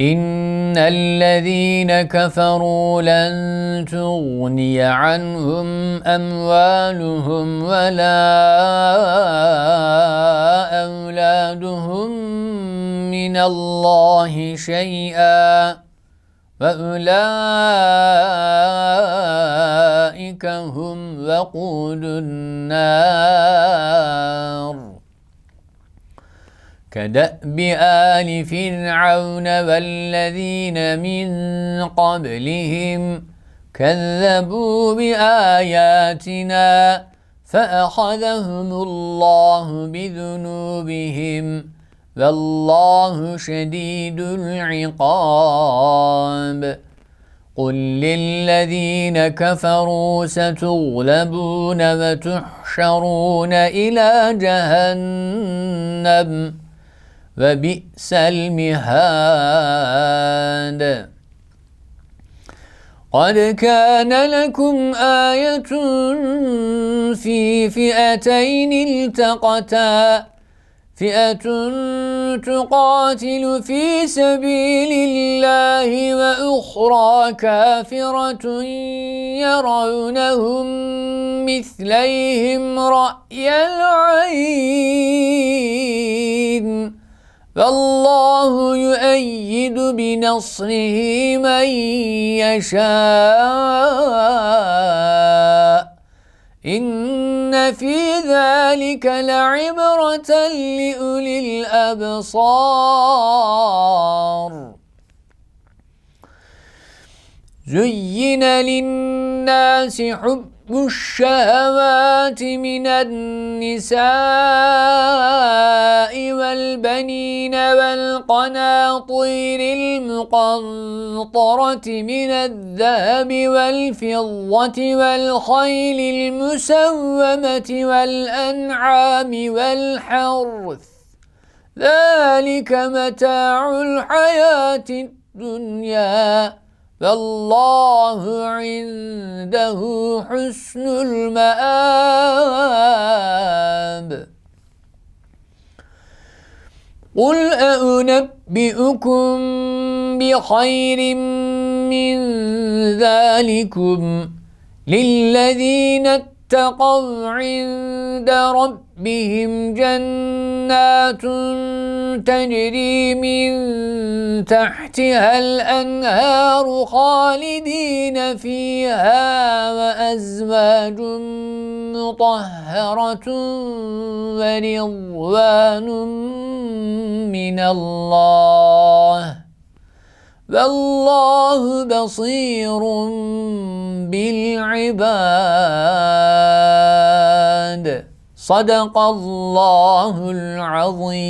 إن الذين كفروا لن تغني عنهم أموالهم ولا أولادهم من الله شيئا فأولئك هم وقود النار كدأب آل فرعون والذين من قبلهم كذبوا بآياتنا فأخذهم الله بذنوبهم والله شديد العقاب. قل للذين كفروا ستغلبون وتحشرون إلى جهنم. وبئس المهاد. قد كان لكم آية في فئتين التقتا. فئة تقاتل في سبيل الله وأخرى كافرة يرونهم مثليهم رأي العين. بنصره من يشاء. إن في ذلك لعبرة لأولي الأبصار. زين للناس حب الشهوات من النساء والبنين والقناطير المقنطرة من الذهب والفضة والخيل المسومة والأنعام والحرث. ذلك متاع الحياة الدنيا. فالله عنده حسن المآب. قل أنبئكم بخير من ذلكم للذين اتقوا عند ربهم جنات تجري من تحتها الأنهار خالدين فيها وأزواج مطهرة ورضوان من الله والله بصير بالعباد. صدق الله العظيم.